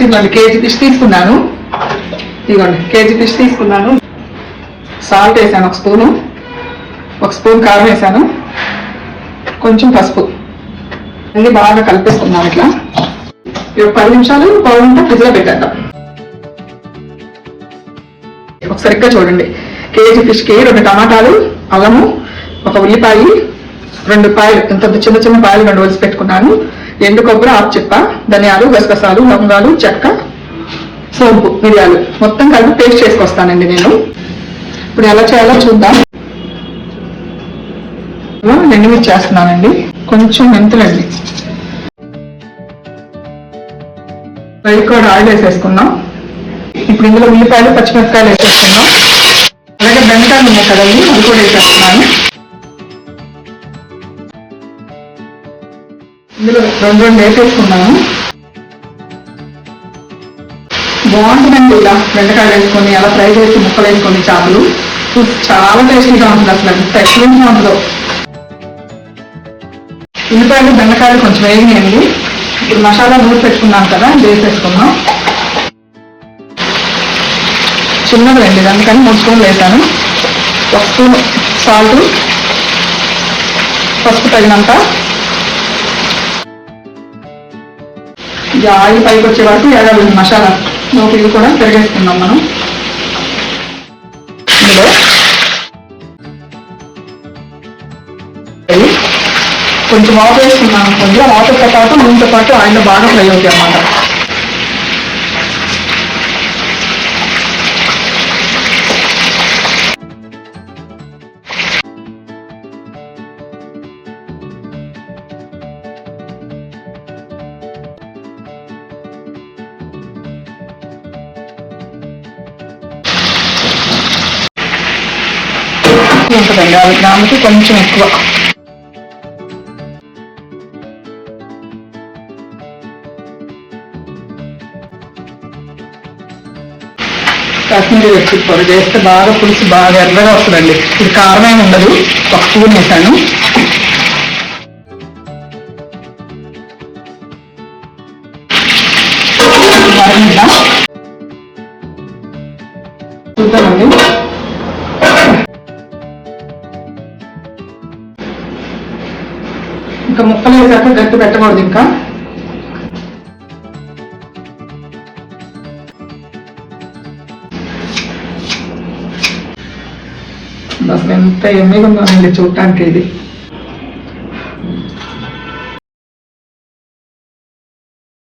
First ఇవ్వండి KG fish తీసుకున్నాను. ఇదిగోండి కేజీ ఫిష్ తీసుకున్నాను. సాల్ట్ వేసాను ఒక స్పూను. ఒక స్పూన్ కారం వేసాను. కొంచెం పసుపు. అన్నీ బాగా కలిపేసుకున్నాను ఇట్లా. ఇవి పది నిమిషాలు పౌడంతా ఫ్రిడ్జ్లో పెట్టేద్దాం. ఒకసారి చూడండి. కేజీ ఫిష్కి రెండు టమాటాలు అల్లము ఒక ఉల్లిపాయ రెండు పాయలు ఇంత చిన్న చిన్న పాయలు రెండు వలిసి పెట్టుకున్నాను ఎండు కొబ్బరి ఆకు ధనియాలు గసగసాలు లవంగాలు చెక్క సోంపు మిరియాలు. మొత్తం కలిపి పేస్ట్ చేసుకొస్తానండి నేను. ఇప్పుడు ఎలా చేయాలో చూద్దాం. ఎండుమిర్చి చేస్తున్నానండి కొంచెం మెంతులండి. రైట్ కూడా ఆయిల్ వేసేసుకుందాం. ఇప్పుడు ఇందులో ఉల్లిపాయలు పచ్చిమిరపకాయలు వేసేసుకున్నాం అలాగే బెండకాయలు ఉన్నాయి కదండి అవి కూడా వేసేస్తున్నాను. ఇందులో రెండు రెండు వేసేసుకున్నాను బాగుంటుందండి ఇలా బెండకాయలు వేసుకొని అలా ఫ్రై చేసి ముక్కలు వేసుకొని చేపలు చాలా టేస్టీగా ఉంటుంది అసలు ఎంత ఎక్సలెంట్గా ఉంటుందో ఉల్లిపాయలు బెండకాయలు కొంచెం వేగినాయండి. ఇప్పుడు మసాలా నూరు పెట్టుకున్నాం కదా వేసేసుకున్నాం చిన్నది అండి అందుకని మూడు స్పూన్లు వేసాను. ఒక స్పూన్ సాల్ట్ పసుపు తగినంత. ఇది ఆయిల్ పైకి వచ్చే వరకు ఏడాది మసాలా లోపలికి కూడా పెరిగేసుకుందాం మనం. ఇందులో కొంచెం వాటర్ వేసుకున్నాం కొద్దిగా ఆ వాటర్తో పాటు నూనెతో పాటు ఆయిల్ బాగా ఫ్రై అవుతాయి అన్నమాట. ఉంటుందండి. అది గ్రాముకి కొంచెం ఎక్కువ. కాశ్మీరీ వచ్చి పొడి చేస్తే బాగా పులుసు బాగా ఎర్రగా వస్తుందండి. ఇది కారం ఏమి ఉండదు. ఒక స్పూన్ వేసాను. చూద్దామండి. ఇంకా ముక్కలు వేసాక గట్టి పెట్టకూడదు ఇంకా. అసలు ఎంత ఎమ్మెగా ఉందోనండి చూడటానికి ఇది.